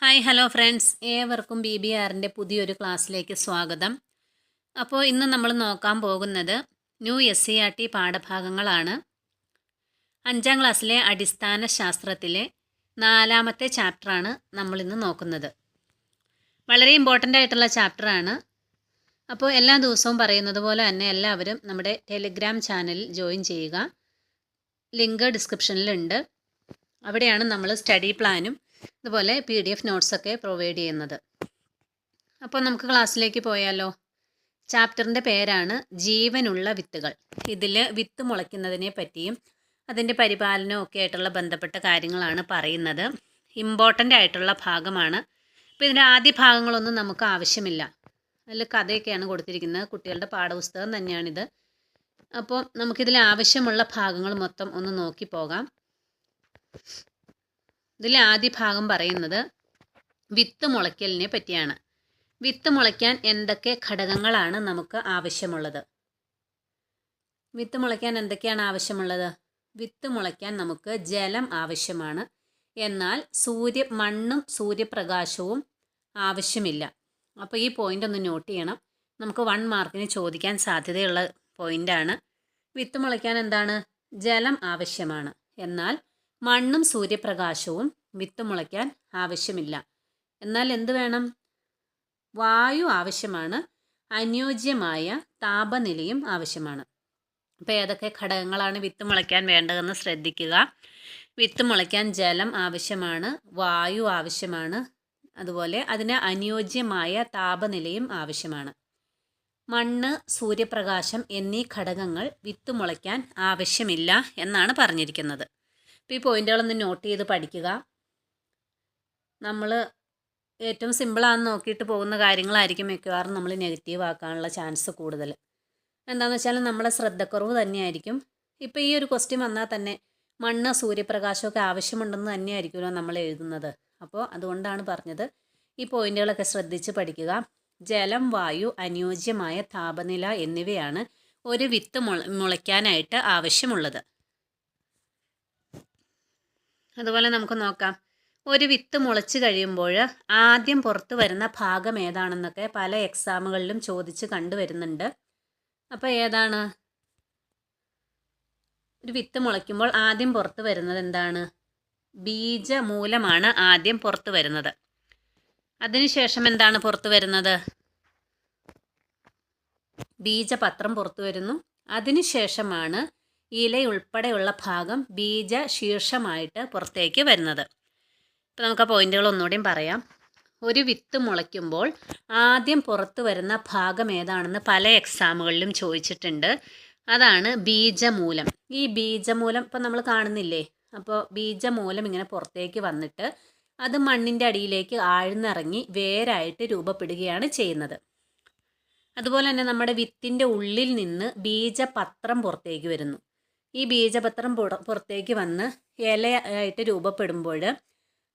Hi hello friends. ഏവർക്കും B B ആറിന്റെ പുതിയൊരു ക്ലാസ്സിലേക്ക് സ്വാഗതം. അപ്പോൾ ഇന്ന് നമ്മൾ നോക്കാൻ പോകുന്നത് new S C R T പാഠഭാഗങ്ങളാണ്. അഞ്ചാം ക്ലാസ്സിലെ അടിസ്ഥാന ശാസ്ത്രത്തിലെ നാലാമത്തെ ചാപ്റ്ററാണ് നമ്മൾ ഇന്ന് നോക്കുന്നത്. വളരെ ഇമ്പോർട്ടന്റ് ആയിട്ടുള്ള ചാപ്റ്ററാണ്. അപ്പോൾ എല്ലാ ദിവസവും പറയുന്നത് പോലെ തന്നെ എല്ലാവരും നമ്മുടെ ടെലിഗ്രാം ചാനലിൽ ജോയിൻ ചെയ്യുക. ലിങ്ക് ഡിസ്ക്രിപ്ഷനിലുണ്ട്. അവിടെയാണ് നമ്മൾ സ്റ്റഡി പ്ലാനും അതുപോലെ പി ഡി എഫ് നോട്ട്സൊക്കെ പ്രൊവൈഡ് ചെയ്യുന്നത്. അപ്പോൾ നമുക്ക് ക്ലാസ്സിലേക്ക് പോയാലോ? ചാപ്റ്ററിന്റെ പേരാണ് ജീവനുള്ള വിത്തുകൾ. ഇതിൽ വിത്ത് മുളയ്ക്കുന്നതിനെ പറ്റിയും അതിന്റെ പരിപാലനവും ഒക്കെ ആയിട്ടുള്ള ബന്ധപ്പെട്ട കാര്യങ്ങളാണ് പറയുന്നത്. ഇമ്പോർട്ടന്റ് ആയിട്ടുള്ള ഭാഗമാണ്. അപ്പോൾ ഇതിന്റെ ആദ്യ ഭാഗങ്ങളൊന്നും നമുക്ക് ആവശ്യമില്ല. അതിൽ കഥയൊക്കെയാണ് കൊടുത്തിരിക്കുന്നത്. കുട്ടികളുടെ പാഠപുസ്തകം തന്നെയാണിത്. അപ്പോൾ നമുക്കിതിൽ ആവശ്യമുള്ള ഭാഗങ്ങൾ മൊത്തം ഒന്ന് നോക്കി പോകാം. ഇതിലെ ആദ്യ ഭാഗം പറയുന്നത് വിത്ത് മുളയ്ക്കലിനെ പറ്റിയാണ്. വിത്ത് മുളയ്ക്കാൻ എന്തൊക്കെ ഘടകങ്ങളാണ് നമുക്ക് ആവശ്യമുള്ളത്? വിത്ത് മുളയ്ക്കാൻ എന്തൊക്കെയാണ് ആവശ്യമുള്ളത്? വിത്ത് മുളയ്ക്കാൻ നമുക്ക് ജലം ആവശ്യമാണ്. എന്നാൽ സൂര്യ മണ്ണും സൂര്യപ്രകാശവും ആവശ്യമില്ല. അപ്പോൾ ഈ പോയിന്റ് ഒന്ന് നോട്ട് ചെയ്യണം. നമുക്ക് വൺ മാർക്കിന് ചോദിക്കാൻ സാധ്യതയുള്ള പോയിന്റാണ് വിത്ത് മുളയ്ക്കാൻ എന്താണ്? ജലം ആവശ്യമാണ്. എന്നാൽ മണ്ണും സൂര്യപ്രകാശവും വിത്ത് മുളയ്ക്കാൻ ആവശ്യമില്ല. എന്നാൽ എന്ത് വേണം? വായു ആവശ്യമാണ്. അനുയോജ്യമായ താപനിലയും ആവശ്യമാണ്. അപ്പോൾ ഏതൊക്കെ ഘടകങ്ങളാണ് വിത്ത് മുളയ്ക്കാൻ വേണ്ടതെന്ന് ശ്രദ്ധിക്കുക. വിത്ത് മുളയ്ക്കാൻ ജലം ആവശ്യമാണ് വായു ആവശ്യമാണ് അതുപോലെ അതിന് അനുയോജ്യമായ താപനിലയും ആവശ്യമാണ്. മണ്ണ് സൂര്യപ്രകാശം എന്നീ ഘടകങ്ങൾ വിത്ത് മുളയ്ക്കാൻ ആവശ്യമില്ല എന്നാണ് പറഞ്ഞിരിക്കുന്നത്. അപ്പോൾ ഈ പോയിന്റുകളൊന്ന് നോട്ട് ചെയ്ത് പഠിക്കുക. നമ്മൾ ഏറ്റവും സിമ്പിളാണെന്ന് നോക്കിയിട്ട് പോകുന്ന കാര്യങ്ങളായിരിക്കും മിക്കവാറും നമ്മൾ നെഗറ്റീവ് ആക്കാനുള്ള ചാൻസ് കൂടുതൽ. എന്താണെന്ന് വെച്ചാൽ നമ്മുടെ ശ്രദ്ധക്കുറവ് തന്നെയായിരിക്കും. ഇപ്പോൾ ഈ ഒരു ക്വസ്റ്റ്യൻ വന്നാൽ തന്നെ മണ്ണ് സൂര്യപ്രകാശമൊക്കെ ആവശ്യമുണ്ടെന്ന് തന്നെയായിരിക്കുമല്ലോ നമ്മൾ എഴുതുന്നത്. അപ്പോൾ അതുകൊണ്ടാണ് പറഞ്ഞത് ഈ പോയിന്റുകളൊക്കെ ശ്രദ്ധിച്ച് പഠിക്കുക. ജലം വായു അനുയോജ്യമായ താപനില എന്നിവയാണ് ഒരു വിത്ത് മുള മുളയ്ക്കാനായിട്ട് ആവശ്യമുള്ളത്. അതുപോലെ നമുക്ക് നോക്കാം. ഒരു വിത്ത് മുളച്ച് കഴിയുമ്പോൾ ആദ്യം പുറത്ത് വരുന്ന ഭാഗം ഏതാണെന്നൊക്കെ പല എക്സാമുകളിലും ചോദിച്ച് കണ്ടുവരുന്നുണ്ട്. അപ്പോൾ ഏതാണ്? ഒരു വിത്ത് മുളയ്ക്കുമ്പോൾ ആദ്യം പുറത്ത് വരുന്നത് എന്താണ്? ബീജമൂലമാണ് ആദ്യം പുറത്ത് വരുന്നത്. അതിനുശേഷം എന്താണ് പുറത്ത് വരുന്നത്? ബീജപത്രം പുറത്തു വരുന്നു. അതിനുശേഷമാണ് ഇലയുൾപ്പെടെയുള്ള ഭാഗം ബീജ ശീർഷമായിട്ട് പുറത്തേക്ക് വരുന്നത്. ഇപ്പം നമുക്ക് ആ പോയിന്റുകൾ ഒന്നുകൂടിയും പറയാം. ഒരു വിത്ത് മുളയ്ക്കുമ്പോൾ ആദ്യം പുറത്തു വരുന്ന ഭാഗം ഏതാണെന്ന് പല എക്സാമുകളിലും ചോദിച്ചിട്ടുണ്ട്. അതാണ് ബീജമൂലം. ഈ ബീജമൂലം ഇപ്പം നമ്മൾ കാണുന്നില്ലേ? അപ്പോൾ ബീജമൂലം ഇങ്ങനെ പുറത്തേക്ക് വന്നിട്ട് അത് മണ്ണിന്റെ അടിയിലേക്ക് ആഴ്ന്നിറങ്ങി വേരായിട്ട് രൂപപ്പെടുകയാണ് ചെയ്യുന്നത്. അതുപോലെ തന്നെ നമ്മുടെ വിത്തിന്റെ ഉള്ളിൽ നിന്ന് ബീജപത്രം പുറത്തേക്ക് വരുന്നു. ഈ ബീജപത്രം പുറത്തേക്ക് വന്ന് ഇലയായിട്ട് രൂപപ്പെടുമ്പോൾ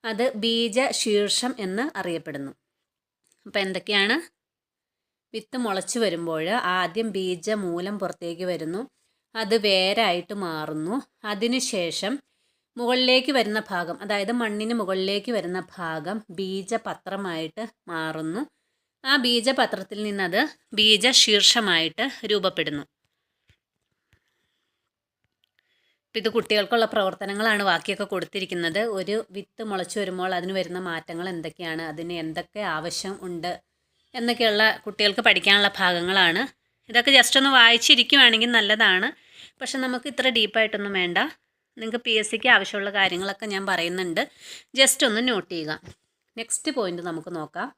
അത് ബീജ ശീർഷം എന്ന് അറിയപ്പെടുന്നു. അപ്പോൾ എന്തൊക്കെയാണ്? വിത്ത് മുളച്ചു വരുമ്പോൾ ആദ്യം ബീജമൂലം പുറത്തേക്ക് വരുന്നു. അത് വേരായിട്ട് മാറുന്നു. അതിനുശേഷം മുകളിലേക്ക് വരുന്ന ഭാഗം അതായത് മണ്ണിന് മുകളിലേക്ക് വരുന്ന ഭാഗം ബീജപത്രമായിട്ട് മാറുന്നു. ആ ബീജപത്രത്തിൽ നിന്നത് ബീജശീർഷമായിട്ട് രൂപപ്പെടുന്നു. ഇത് കുട്ടികൾക്കുള്ള പ്രവർത്തനങ്ങളാണ് ബാക്കിയൊക്കെ കൊടുത്തിരിക്കുന്നത്. ഒരു വിത്ത് മുളച്ചു വരുമ്പോൾ അതിന് വരുന്ന മാറ്റങ്ങൾ എന്തൊക്കെയാണ്? അതിന് എന്തൊക്കെ ആവശ്യം ഉണ്ട്? എന്നൊക്കെയുള്ള കുട്ടികൾക്ക് പഠിക്കാനുള്ള ഭാഗങ്ങളാണ്. ഇതൊക്കെ ജസ്റ്റ് ഒന്ന് വായിച്ചിരിക്കുവാണെങ്കിൽ നല്ലതാണ്. പക്ഷെ നമുക്ക് ഇത്ര ഡീപ്പായിട്ടൊന്നും വേണ്ട. നിങ്ങൾക്ക് പി എസ് സിക്ക് ആവശ്യമുള്ള കാര്യങ്ങളൊക്കെ ഞാൻ പറയുന്നുണ്ട്. ജസ്റ്റ് ഒന്ന് നോട്ട് ചെയ്യുക. നെക്സ്റ്റ് പോയിന്റ് നമുക്ക് നോക്കാം.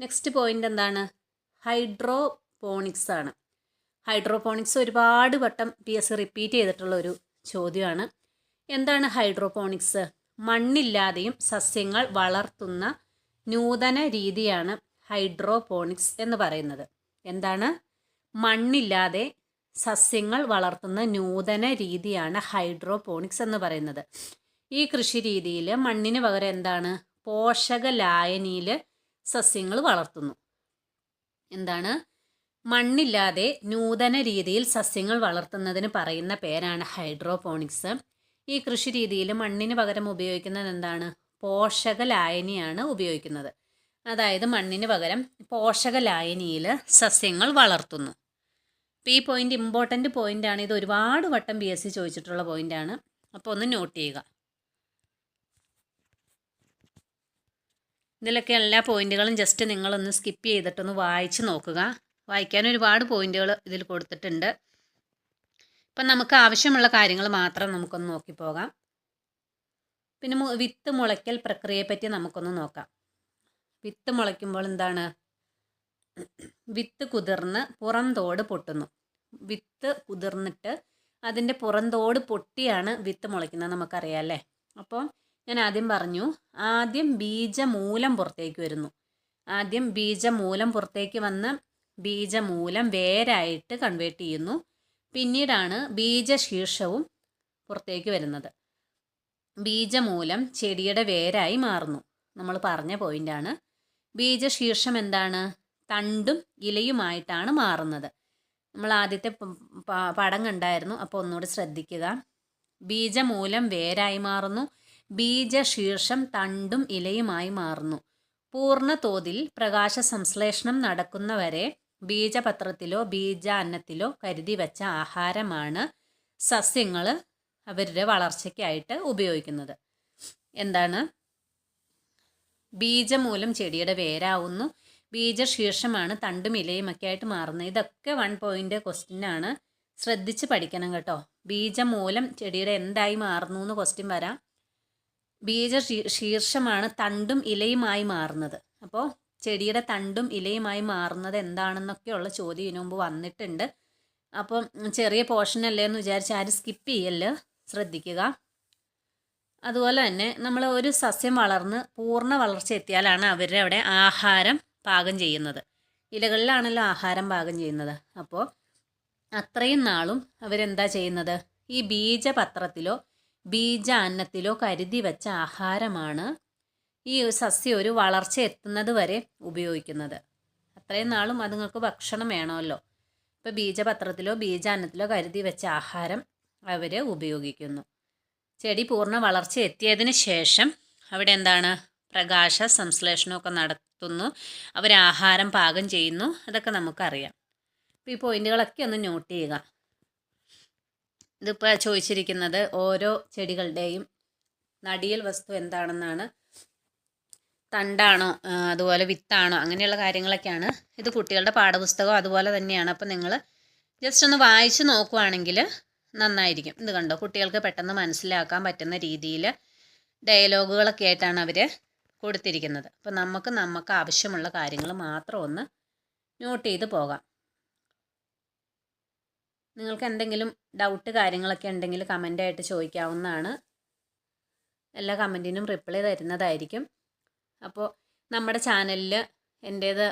നെക്സ്റ്റ് പോയിന്റ് എന്താണ്? ഹൈഡ്രോപോണിക്സ് ആണ്. ഹൈഡ്രോപോണിക്സ് ഒരുപാട് വട്ടം പി എസ് സി റിപ്പീറ്റ് ചെയ്തിട്ടുള്ള ഒരു ചോദ്യമാണ്. എന്താണ് ഹൈഡ്രോപോണിക്സ്? മണ്ണില്ലാതെയും സസ്യങ്ങൾ വളർത്തുന്ന നൂതന രീതിയാണ് ഹൈഡ്രോപോണിക്സ് എന്ന് പറയുന്നത്. എന്താണ്? മണ്ണില്ലാതെ സസ്യങ്ങൾ വളർത്തുന്ന നൂതന രീതിയാണ് ഹൈഡ്രോപോണിക്സ് എന്ന് പറയുന്നത്. ഈ കൃഷി രീതിയിൽ മണ്ണിന് പകരം എന്താണ്? പോഷക ലായനിയിൽ സസ്യങ്ങൾ വളർത്തുന്നു. എന്താണ്? മണ്ണില്ലാതെ നൂതന രീതിയിൽ സസ്യങ്ങൾ വളർത്തുന്നതിന് പറയുന്ന പേരാണ് ഹൈഡ്രോപോണിക്സ്. ഈ കൃഷി രീതിയിൽ മണ്ണിന് പകരം ഉപയോഗിക്കുന്നത് എന്താണ്? പോഷക ലായനിയാണ് ഉപയോഗിക്കുന്നത്. അതായത് മണ്ണിന് പകരം പോഷക ലായനിയിൽ സസ്യങ്ങൾ വളർത്തുന്നു. അപ്പോൾ ഈ പോയിന്റ് ഇമ്പോർട്ടന്റ് പോയിന്റാണ് ഇത് ഒരുപാട് വട്ടം ബി എസ് സി ചോദിച്ചിട്ടുള്ള പോയിന്റാണ് അപ്പോൾ ഒന്ന് നോട്ട് ചെയ്യുക. ഇതിലൊക്കെ എല്ലാ പോയിന്റുകളും ജസ്റ്റ് നിങ്ങളൊന്ന് സ്കിപ്പ് ചെയ്തിട്ടൊന്ന് വായിച്ച് നോക്കുക. വായിക്കാൻ ഒരുപാട് പോയിന്റുകൾ ഇതിൽ കൊടുത്തിട്ടുണ്ട്. ഇപ്പം നമുക്ക് ആവശ്യമുള്ള കാര്യങ്ങൾ മാത്രം നമുക്കൊന്ന് നോക്കിപ്പോകാം പിന്നെ മു- വിത്ത് മുളയ്ക്കൽ പ്രക്രിയയെപ്പറ്റി നമുക്കൊന്ന് നോക്കാം. വിത്ത് മുളയ്ക്കുമ്പോൾ എന്താണ്? വിത്ത് കുതിർന്ന് പുറം തോട് പൊട്ടുന്നു. വിത്ത് കുതിർന്നിട്ട് അതിന്റെ പുറന്തോട് പൊട്ടിയാണ് വിത്ത് മുളയ്ക്കുന്നത് നമുക്കറിയാം അല്ലേ? അപ്പോൾ ഞാൻ ആദ്യം പറഞ്ഞു ആദ്യം ബീജമൂലം പുറത്തേക്ക് വരുന്നു. ആദ്യം ബീജമൂലം പുറത്തേക്ക് വന്ന് ബീജമൂലം വേരായിട്ട് കൺവേർട്ട് ചെയ്യുന്നു. പിന്നീടാണ് ബീജശീർഷവും പുറത്തേക്ക് വരുന്നത്. ബീജമൂലം ചെടിയുടെ വേരായി മാറുന്നു. നമ്മൾ പറഞ്ഞ പോയിന്റാണ് ബീജശീർഷം എന്താണ്? തണ്ടും ഇലയുമായിട്ടാണ് മാറുന്നത്. നമ്മൾ ആദ്യത്തെ പടം കണ്ടായിരുന്നു. അപ്പോൾ ഒന്നുകൂടി ശ്രദ്ധിക്കുക. ബീജമൂലം വേരായി മാറുന്നു. ബീജശീർഷം തണ്ടും ഇലയുമായി മാറുന്നു. പൂർണ തോതിൽ പ്രകാശ സംശ്ലേഷണം നടക്കുന്നവരെ ബീജപത്രത്തിലോ ബീജാന്നത്തിലോ കരുതി വെച്ച ആഹാരമാണ് സസ്യങ്ങൾ അവരുടെ വളർച്ചയ്ക്കായിട്ട് ഉപയോഗിക്കുന്നത്. എന്താണ്? ബീജമൂലം ചെടിയുടെ വേരാവുന്നു. ബീജശീർഷമാണ് തണ്ടും ഇലയും ഒക്കെ ആയിട്ട് മാറുന്നത്. ഇതൊക്കെ വൺ പോയിന്റ് ക്വസ്റ്റ്യൻ ആണ്. ശ്രദ്ധിച്ച് പഠിക്കണം കേട്ടോ. ബീജമൂലം ചെടിയുടെ എന്തായി മാറുന്നു എന്ന് ക്വസ്റ്റ്യൻ വരാം. ബീജ ശീർഷമാണ് തണ്ടും ഇലയുമായി മാറുന്നത്. അപ്പോൾ ചെടിയുടെ തണ്ടും ഇലയുമായി മാറുന്നത് എന്താണെന്നൊക്കെയുള്ള ചോദ്യം ഇതിനു മുമ്പ് വന്നിട്ടുണ്ട്. അപ്പം ചെറിയ പോർഷൻ അല്ലേ എന്ന് വിചാരിച്ച് ആരും സ്കിപ്പ് ചെയ്യൽ ശ്രദ്ധിക്കുക. അതുപോലെ തന്നെ നമ്മൾ ഒരു സസ്യം വളർന്ന് പൂർണ വളർച്ച എത്തിയാലാണ് അവരുടെ അവിടെ ആഹാരം പാകം ചെയ്യുന്നത്. ഇലകളിലാണല്ലോ ആഹാരം പാകം ചെയ്യുന്നത്. അപ്പോൾ അത്രയും നാളും അവരെന്താ ചെയ്യുന്നത്? ഈ ബീജപത്രത്തിലോ ബീജാന്നത്തിലോ കരുതി വെച്ച ആഹാരമാണ് ഈ സസ്യം ഒരു വളർച്ച എത്തുന്നത് വരെ ഉപയോഗിക്കുന്നത്. അത്രയും നാളും അതുങ്ങൾക്ക് ഭക്ഷണം വേണമല്ലോ. ഇപ്പോൾ ബീജപത്രത്തിലോ ബീജാന്നത്തിലോ കരുതി വെച്ച ആഹാരം അവർ ഉപയോഗിക്കുന്നു. ചെടി പൂർണ വളർച്ച എത്തിയതിന് ശേഷം അവിടെ എന്താണ്? പ്രകാശ സംശ്ലേഷണമൊക്കെ നടത്തുന്നു. അവർ ആഹാരം പാകം ചെയ്യുന്നു. അതൊക്കെ നമുക്കറിയാം. അപ്പോൾ ഈ പോയിന്റുകളൊക്കെ ഒന്ന് നോട്ട് ചെയ്യുക. ഇതിപ്പോൾ ചോദിച്ചിരിക്കുന്നത് ഓരോ ചെടികളുടെയും നടിയൽ വസ്തു എന്താണെന്നാണ്. തണ്ടാണോ അതുപോലെ വിത്താണോ അങ്ങനെയുള്ള കാര്യങ്ങളൊക്കെയാണ് ഇത് കുട്ടികളുടെ പാഠപുസ്തകം അതുപോലെ തന്നെയാണ്. അപ്പം നിങ്ങൾ ജസ്റ്റ് ഒന്ന് വായിച്ച് നോക്കുവാണെങ്കിൽ നന്നായിരിക്കും. ഇത് കണ്ടോ? കുട്ടികൾക്ക് പെട്ടെന്ന് മനസ്സിലാക്കാൻ പറ്റുന്ന രീതിയിൽ ഡയലോഗുകളൊക്കെ ആയിട്ടാണ് അവർ കൊടുത്തിരിക്കുന്നത്. അപ്പോൾ നമുക്ക് നമുക്ക് ആവശ്യമുള്ള കാര്യങ്ങൾ മാത്രം ഒന്ന് നോട്ട് ചെയ്ത് പോകാം. നിങ്ങൾക്ക് എന്തെങ്കിലും ഡൗട്ട് കാര്യങ്ങളൊക്കെ ഉണ്ടെങ്കിൽ കമന്റായിട്ട് ചോദിക്കാവുന്നതാണ്. എല്ലാ കമന്റിനും റിപ്ലൈ തരുന്നതായിരിക്കും. അപ്പോൾ നമ്മുടെ ചാനലിൽ എന്റേത്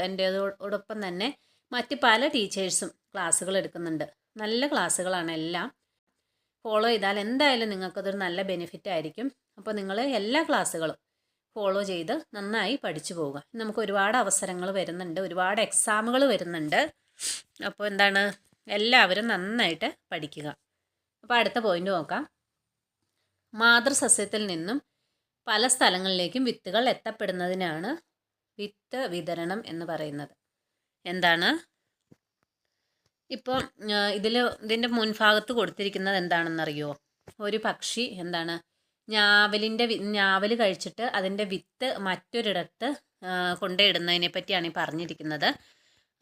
എന്റേതോടൊപ്പം തന്നെ മറ്റ് പല ടീച്ചേഴ്സും ക്ലാസ്സുകൾ എടുക്കുന്നുണ്ട്. നല്ല ക്ലാസ്സുകളാണ് എല്ലാം. ഫോളോ ചെയ്താൽ എന്തായാലും നിങ്ങൾക്കതൊരു നല്ല ബെനിഫിറ്റ് ആയിരിക്കും. അപ്പോൾ നിങ്ങൾ എല്ലാ ക്ലാസ്സുകളും ഫോളോ ചെയ്ത് നന്നായി പഠിച്ചു പോവുക. നമുക്ക് ഒരുപാട് അവസരങ്ങൾ വരുന്നുണ്ട് ഒരുപാട് എക്സാമുകൾ വരുന്നുണ്ട്. അപ്പോൾ എന്താണ്? എല്ലാവരും നന്നായിട്ട് പഠിക്കുക. അപ്പോൾ അടുത്ത പോയിന്റ് നോക്കാം. മാതൃസസ്യത്തിൽ നിന്നും പല സ്ഥലങ്ങളിലേക്കും വിത്തുകൾ എത്തപ്പെടുന്നതിനാണ് വിത്ത് വിതരണം എന്ന് പറയുന്നത്. എന്താണ്? ഇപ്പോൾ ഇതിൽ ഇതിന്റെ മുൻഭാഗത്ത് കൊടുത്തിരിക്കുന്നത് എന്താണെന്നറിയോ? ഒരു പക്ഷി എന്താണ്? ഞാവലിന്റെ ഞാവൽ കഴിച്ചിട്ട് അതിന്റെ വിത്ത് മറ്റൊരിടത്ത് കൊണ്ടിടുന്നതിനെ പറ്റിയാണ് ഈ പറഞ്ഞിരിക്കുന്നത്.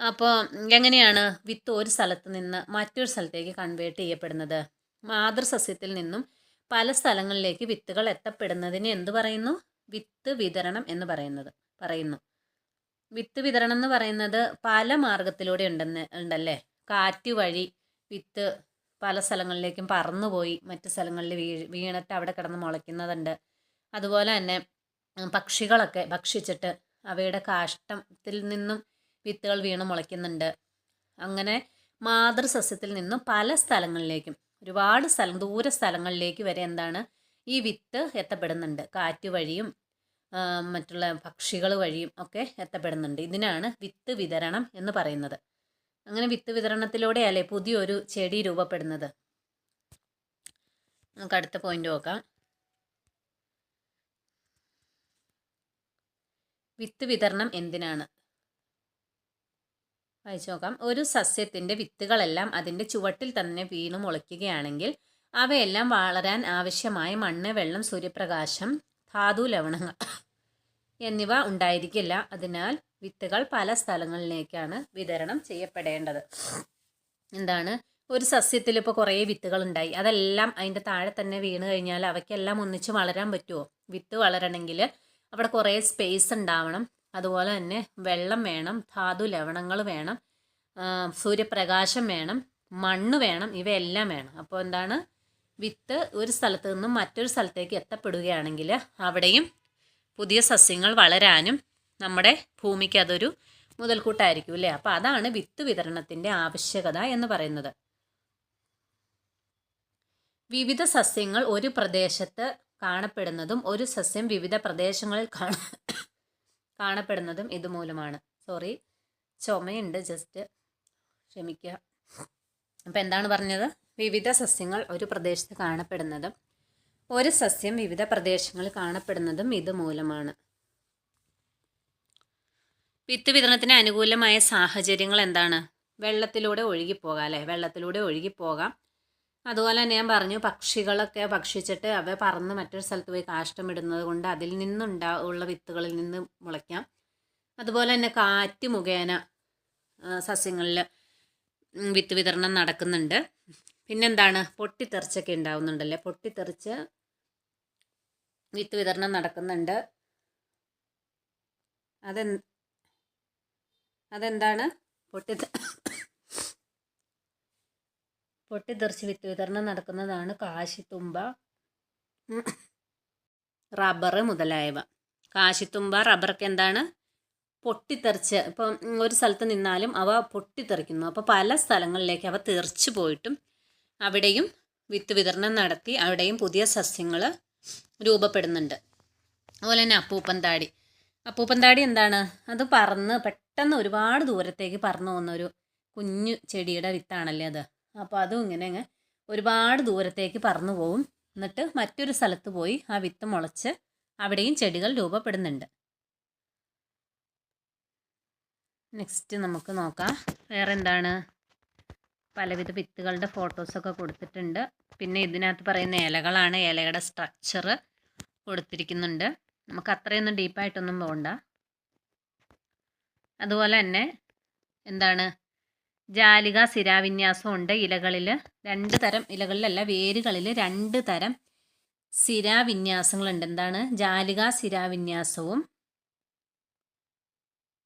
അപ്പോൾ എങ്ങനെയാണ് വിത്ത് ഒരു സ്ഥലത്ത് നിന്ന് മറ്റൊരു സ്ഥലത്തേക്ക് കൺവേർട്ട് ചെയ്യപ്പെടുന്നത്? മാതൃസസ്യത്തിൽ നിന്നും പല സ്ഥലങ്ങളിലേക്ക് വിത്തുകൾ എത്തപ്പെടുന്നതിന് എന്ത് പറയുന്നു? വിത്ത് വിതരണം എന്ന് പറയുന്നത് പറയുന്നു. വിത്ത് വിതരണം എന്ന് പറയുന്നത് പല മാർഗത്തിലൂടെ ഉണ്ടെന്ന് ഉണ്ടല്ലേ? കാറ്റ് വഴി വിത്ത് പല സ്ഥലങ്ങളിലേക്കും പറന്നുപോയി മറ്റു സ്ഥലങ്ങളിൽ വീ വീണിട്ട് അവിടെ കിടന്ന് മുളയ്ക്കുന്നതുണ്ട്. അതുപോലെ തന്നെ പക്ഷികളൊക്കെ ഭക്ഷിച്ചിട്ട് അവയുടെ കാഷ്ടത്തിൽ നിന്നും വിത്തുകൾ വീണ് മുളയ്ക്കുന്നുണ്ട്. അങ്ങനെ മാതൃസസ്യത്തിൽ നിന്നും പല സ്ഥലങ്ങളിലേക്കും ഒരുപാട് സ്ഥലം ദൂര സ്ഥലങ്ങളിലേക്ക് വരെ എന്താണ് ഈ വിത്ത് എത്തപ്പെടുന്നുണ്ട്. കാറ്റ് വഴിയും മറ്റുള്ള പക്ഷികൾ വഴിയും ഒക്കെ എത്തപ്പെടുന്നുണ്ട്. ഇതിനാണ് വിത്ത് വിതരണം എന്ന് പറയുന്നത്. അങ്ങനെ വിത്ത് വിതരണത്തിലൂടെയല്ലേ പുതിയൊരു ചെടി രൂപപ്പെടുന്നത്. നമുക്ക് അടുത്ത പോയിന്റ് നോക്കാം. വിത്ത് വിതരണം എന്തിനാണ്? വായിച്ചു നോക്കാം ഒരു സസ്യത്തിന്റെ വിത്തുകളെല്ലാം അതിന്റെ ചുവട്ടിൽ തന്നെ വീണു മുളയ്ക്കുകയാണെങ്കിൽ അവയെല്ലാം വളരാൻ ആവശ്യമായ മണ്ണ് വെള്ളം സൂര്യപ്രകാശം ധാതു ലവണങ്ങൾ എന്നിവ ഉണ്ടായിരിക്കില്ല. അതിനാൽ വിത്തുകൾ പല സ്ഥലങ്ങളിലേക്കാണ് വിതരണം ചെയ്യപ്പെടേണ്ടത്. എന്താണ്? ഒരു സസ്യത്തിൽ ഇപ്പോൾ കുറേ വിത്തുകൾ ഉണ്ടായി അതെല്ലാം അതിന്റെ താഴെ തന്നെ വീണ് കഴിഞ്ഞാൽ അവയ്ക്കെല്ലാം ഒന്നിച്ച് വളരാൻ പറ്റുമോ? വിത്ത് വളരണമെങ്കിൽ അവിടെ കുറേ സ്പേസ് ഉണ്ടാവണം. അതുപോലെ തന്നെ വെള്ളം വേണം ധാതു ലവണങ്ങൾ വേണം സൂര്യപ്രകാശം വേണം മണ്ണ് വേണം ഇവയെല്ലാം വേണം. അപ്പോൾ എന്താണ്? വിത്ത് ഒരു സ്ഥലത്ത് നിന്നും മറ്റൊരു സ്ഥലത്തേക്ക് എത്തപ്പെടുകയാണെങ്കിൽ അവിടെയും പുതിയ സസ്യങ്ങൾ വളരാനും നമ്മുടെ ഭൂമിക്ക് അതൊരു മുതൽക്കൂട്ടായിരിക്കും അല്ലേ? അപ്പോൾ അതാണ് വിത്ത് വിതരണത്തിന്റെ ആവശ്യകത എന്ന് പറയുന്നത്. വിവിധ സസ്യങ്ങൾ ഒരു പ്രദേശത്ത് കാണപ്പെടുന്നതും ഒരു സസ്യം വിവിധ പ്രദേശങ്ങളിൽ കാണ കാണപ്പെടുന്നതും ഇതുമൂലമാണ്. സോറി ചുമയുണ്ട്. ജസ്റ്റ് ക്ഷമിക്കുക അപ്പം എന്താണ് പറഞ്ഞത്? വിവിധ സസ്യങ്ങൾ ഒരു പ്രദേശത്ത് കാണപ്പെടുന്നതും ഒരു സസ്യം വിവിധ പ്രദേശങ്ങളിൽ കാണപ്പെടുന്നതും ഇതുമൂലമാണ്. വിത്ത് വിതരണത്തിന് അനുകൂലമായ സാഹചര്യങ്ങൾ എന്താണ്? വെള്ളത്തിലൂടെ ഒഴുകിപ്പോകാം അല്ലേ? വെള്ളത്തിലൂടെ ഒഴുകിപ്പോകാം. അതുപോലെ തന്നെ ഞാൻ പറഞ്ഞു പക്ഷികളൊക്കെ ഭക്ഷിച്ചിട്ട് അവ പറന്ന് മറ്റൊരു സ്ഥലത്ത് പോയി കാഷ്ടമിടുന്നത് കൊണ്ട് അതിൽ നിന്നുണ്ടാ ഉള്ള വിത്തുകളിൽ നിന്ന് മുളയ്ക്കാം. അതുപോലെ തന്നെ കാറ്റ് മുഖേന സസ്യങ്ങളിൽ വിത്ത് വിതരണം നടക്കുന്നുണ്ട്. പിന്നെന്താണ്? പൊട്ടിത്തെറിച്ചൊക്കെ ഉണ്ടാവുന്നുണ്ടല്ലേ? പൊട്ടിത്തെറിച്ച് വിത്ത് വിതരണം നടക്കുന്നുണ്ട്. അതെ അതെന്താണ്? പൊട്ടി പൊട്ടിത്തെറിച്ച് വിത്ത് വിതരണം നടക്കുന്നതാണ് കാശിത്തുമ്പ റബ്ബർ മുതലായവ. കാശിത്തുമ്പ റബ്ബറൊക്കെ എന്താണ്? പൊട്ടിത്തെറിച്ച് ഇപ്പം ഒരു സ്ഥലത്ത് നിന്നാലും അവ പൊട്ടിത്തെറിക്കുന്നു. അപ്പോൾ പല സ്ഥലങ്ങളിലേക്ക് അവ തെറിച്ച് പോയിട്ടും അവിടെയും വിത്ത് വിതരണം നടത്തി അവിടെയും പുതിയ സസ്യങ്ങൾ രൂപപ്പെടുന്നുണ്ട്. അതുപോലെ തന്നെ അപ്പൂപ്പൻ താടി. അപ്പൂപ്പൻ താടി എന്താണ്? അത് പറന്ന് പെട്ടെന്ന് ഒരുപാട് ദൂരത്തേക്ക് പറന്നു പോകുന്ന ഒരു കുഞ്ഞു ചെടിയുടെ വിത്താണല്ലേ അത്. അപ്പോൾ അതും ഇങ്ങനെ അങ്ങ് ഒരുപാട് ദൂരത്തേക്ക് പറന്നു പോവും. എന്നിട്ട് മറ്റൊരു സ്ഥലത്ത് പോയി ആ വിത്ത് മുളച്ച് അവിടെയും ചെടികൾ രൂപപ്പെടുന്നുണ്ട്. നെക്സ്റ്റ് നമുക്ക് നോക്കാം. വേറെ എന്താണ് പലവിധ വിത്തുകളുടെ ഫോട്ടോസൊക്കെ കൊടുത്തിട്ടുണ്ട്. പിന്നെ ഇതിനകത്ത് പറയുന്ന ഇലകളാണ്. ഇലയുടെ സ്ട്രക്ചർ കൊടുത്തിരിക്കുന്നുണ്ട്. നമുക്ക് അത്രയൊന്നും ഡീപ്പായിട്ടൊന്നും പോകണ്ട അതുപോലെ തന്നെ എന്താണ്? ജാലിക സിരാവിന്യാസം ഉണ്ട് ഇലകളിൽ രണ്ട് തരം ഇലകളിലല്ല വേരുകളിൽ രണ്ട് തരം സിരാവിന്യാസങ്ങളുണ്ട് എന്താണ്? ജാലിക സിരാവിന്യാസവും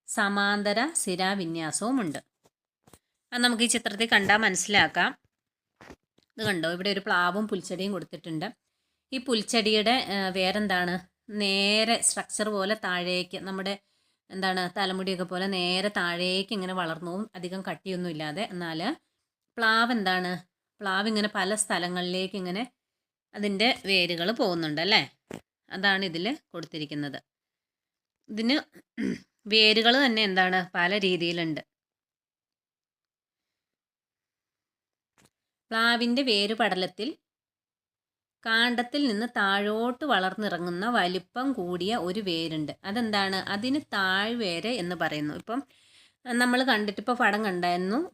സമാന്തര സിരാവിന്യാസവും ഉണ്ട്. അത് നമുക്ക് ഈ ചിത്രത്തിൽ കണ്ടാൽ മനസ്സിലാക്കാം. ഇത് കണ്ടോ? ഇവിടെ ഒരു പ്ലാവും പുൽച്ചെടിയും കൊടുത്തിട്ടുണ്ട്. ഈ പുൽച്ചെടിയുടെ വേറെന്താണ്? നേരെ സ്ട്രക്ചർ പോലെ താഴേക്ക് നമ്മുടെ എന്താണ് തലമുടിയൊക്കെ പോലെ നേരെ താഴേക്ക് ഇങ്ങനെ വളർന്നു പോകും അധികം കട്ടിയൊന്നും ഇല്ലാതെ. എന്നാൽ പ്ലാവ് എന്താണ്? പ്ലാവ് ഇങ്ങനെ പല സ്ഥലങ്ങളിലേക്ക് ഇങ്ങനെ അതിന്റെ വേരുകൾ പോകുന്നുണ്ട് അല്ലേ? അതാണ് ഇതിൽ കൊടുത്തിരിക്കുന്നത്. ഇതിന് വേരുകൾ തന്നെ എന്താണ്? പല രീതിയിലുണ്ട്. പ്ലാവിന്റെ വേരുപടലത്തിൽ കാണ്ടത്തിൽ നിന്ന് താഴോട്ട് വളർന്നിറങ്ങുന്ന വലിപ്പം കൂടിയ ഒരു വേരുണ്ട്. അതെന്താണ്? അതിന് താഴ്വേര് എന്ന് പറയുന്നു. ഇപ്പം നമ്മൾ കണ്ടിട്ട് ഇപ്പോൾ പടം കണ്ടായിരുന്നു.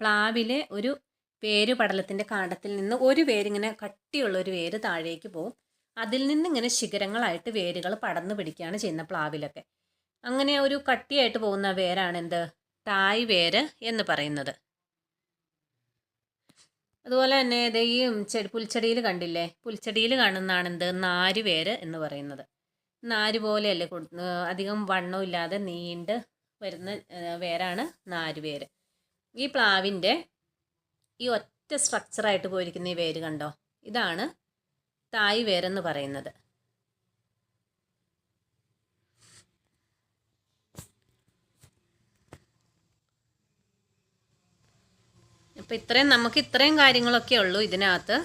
പ്ലാവിലെ ഒരു വേര് പടലത്തിന്റെ കാണ്ടത്തിൽ നിന്ന് ഒരു വേരിങ്ങനെ കട്ടിയുള്ള ഒരു വേര് താഴേക്ക് പോകും അതിൽ നിന്ന് ഇങ്ങനെ ശിഖരങ്ങളായിട്ട് വേരുകൾ പടർന്നു പിടിക്കുകയാണ് ചെയ്യുന്ന പ്ലാവിലൊക്കെ. അങ്ങനെ ഒരു കട്ടിയായിട്ട് പോകുന്ന വേരാണ് എന്ത്? തായ് വേര് എന്ന് പറയുന്നത്. അതുപോലെ തന്നെ ഇത് ഈ ചെടി പുൽച്ചെടിയിൽ കണ്ടില്ലേ? പുൽച്ചെടിയിൽ കാണുന്നതാണ് എന്ത്? നാരുവേര് എന്ന് പറയുന്നത്. നാര് പോലെയല്ലേ അധികം വണ്ണം ഇല്ലാതെ നീണ്ട് വരുന്ന വേരാണ് വേരാണ് നാരുവേര്. ഈ പ്ലാവിന്റെ ഈ ഒറ്റ സ്ട്രക്ചറായിട്ട് പോയിരിക്കുന്ന ഈ വേര് കണ്ടോ? ഇതാണ് തായ് വേരെന്ന് പറയുന്നത്. അപ്പോൾ ഇത്രയും നമുക്ക് ഇത്രയും കാര്യങ്ങളൊക്കെ ഉള്ളൂ ഇതിനകത്ത്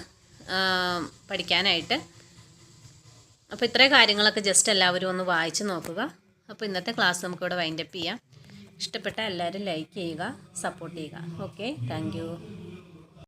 പഠിക്കാനായിട്ട്. അപ്പോൾ ഇത്രയും കാര്യങ്ങളൊക്കെ ജസ്റ്റ് എല്ലാവരും ഒന്ന് വായിച്ച് നോക്കുക. അപ്പോൾ ഇന്നത്തെ ക്ലാസ് നമുക്കിവിടെ വൈൻഡപ്പ് ചെയ്യാം. ഇഷ്ടപ്പെട്ട എല്ലാവരും ലൈക്ക് ചെയ്യുക സപ്പോർട്ട് ചെയ്യുക. Okay thank